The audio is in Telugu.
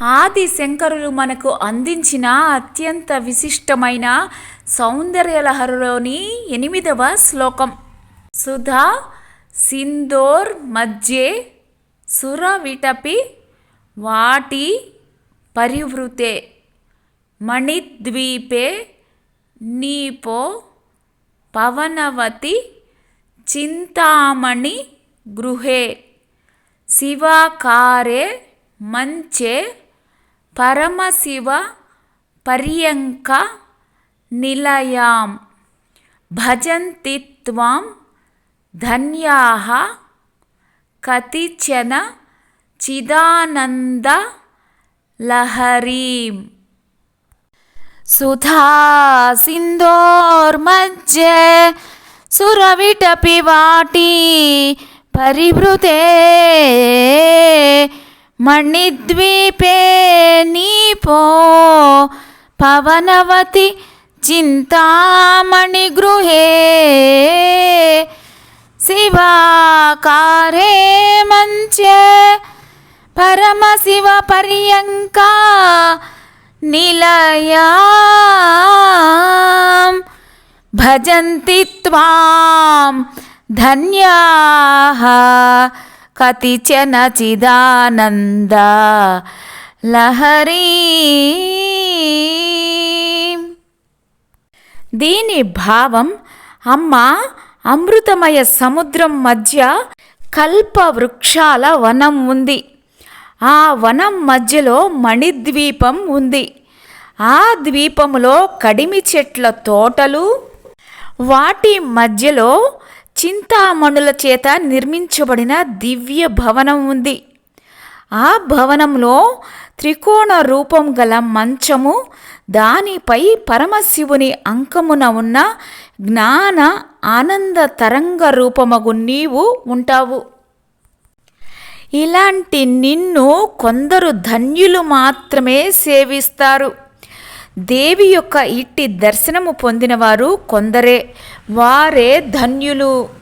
ఆది శంకరులు మనకు అందించిన అత్యంత విశిష్టమైన సౌందర్యలహరులోని ఎనిమిదవ శ్లోకం. సుధా సింధోర్ మధ్యే సురవిటపి వాటి పరివృతే మణిద్వీపే నీపో పవనవతి చింతామణి గృహే శివాకారే మంచే పరమశివ పర్యంక నిలయాం. భజంతి త్వాం ధన్యాః. కతిచన చిదానంద లహరీం. సుధా సింధోర్మధ్యే సురవిటపి వాటి పరివృతే మణిద్వీపే నీపో పవనవతి చింతామణి గృహే. శివాకారే మంచే పరమశివ పర్యంక కతిచన చిదానంద లహరీ. దీని భావం అమ్మ అమృతమయ సముద్రం మధ్య కల్ప వృక్షాల వనం ఉంది. ఆ వనం మధ్యలో మణిద్వీపం ఉంది. ఆ ద్వీపములో కడిమి చెట్ల తోటలు వాటి మధ్యలో చింతామణుల చేత నిర్మించబడిన దివ్య భవనం ఉంది. ఆ భవనంలో త్రికోణ రూపం గల మంచము దానిపై పరమశివుని అంకమున ఉన్న జ్ఞాన ఆనంద తరంగ రూపమగు నీవు ఉంటావు. ఇలాంటి నిన్ను కొందరు ధన్యులు మాత్రమే సేవిస్తారు. దేవి యొక్క ఇట్టి దర్శనము పొందినవారు కొందరే. వారే ధన్యులు.